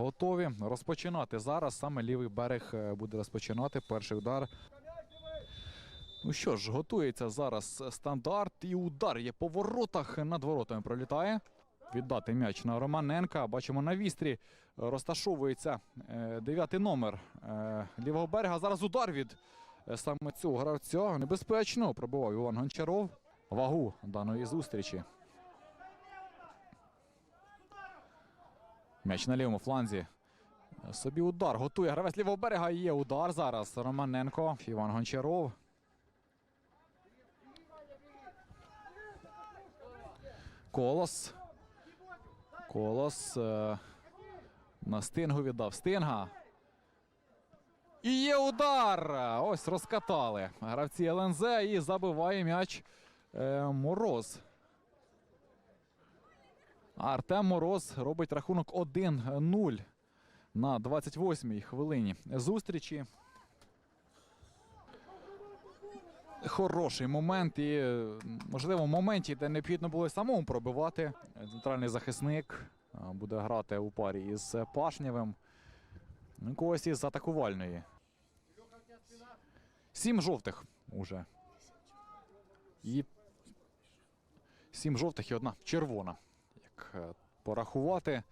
готові розпочинати. Зараз саме лівий берег е, буде розпочинати перший удар. Ну що ж, готується зараз стандарт і удар є по воротах. Над воротами пролітає. Віддати м'яч на Романенка. Бачимо на вістрі розташовується е, дев'ятий номер е, лівого берега. Зараз удар від саме цього гравця. Небезпечно пробував Іван Гончаров. Вагу даної зустрічі. М'яч на лівому фланзі. Собі удар готує. Гравець лівого берега є удар зараз. Романенко, Іван Гончаров. Колос. Колос. Е, на стингу віддав. Стинга. І є удар! Ось розкатали. Гравці ЛНЗ і забиває м'яч е, Мороз. Артем Мороз робить рахунок 1-0 на 28-й хвилині зустрічі. Хороший момент і, можливо, в моменті, де необхідно було самому пробивати. Центральний захисник буде грати у парі із Пашнєвим. Ну, Когось із атакувальної. Сім жовтих уже. І сім жовтих і одна червона. Е, порахувати.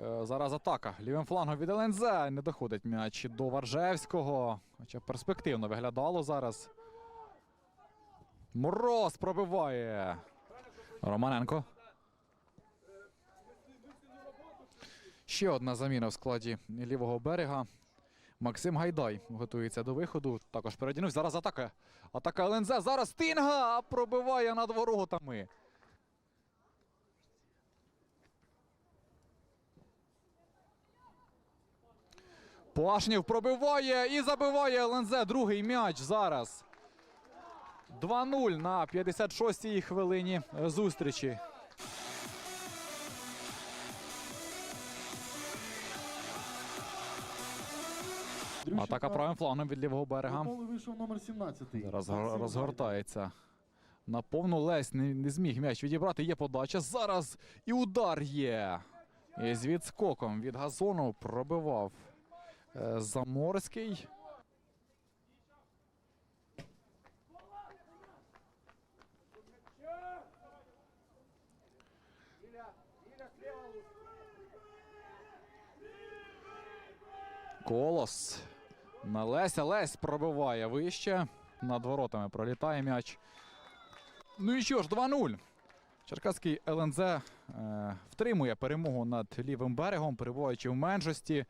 Е, Зараз атака. Лівим флангом від ЛНЗ не доходить м'яч до Варжевського. Хоча перспективно виглядало зараз. Мороз пробиває. Романенко. Ще одна заміна в складі лівого берега. Максим Гайдай готується до виходу. Також передінув. Зараз атака. Атака ЛНЗ. Зараз Стінга пробиває над воротами. Пашнів пробиває і забиває ЛНЗ. Другий м'яч зараз. 2-0 на 56-й хвилині зустрічі. Атака правим флангом від лівого берега. Вийшов номер 17. Зараз розгортається. На повну лесь не, не зміг м'яч відібрати. Є подача. Зараз і удар є. І з відскоком від газону пробивав е, Заморський. Колос. На Леся. Лесь пробиває вище. Над воротами пролітає м'яч. Ну і що ж, 2-0. Черкаський ЛНЗ е, втримує перемогу над лівим берегом, перебуваючи в меншості.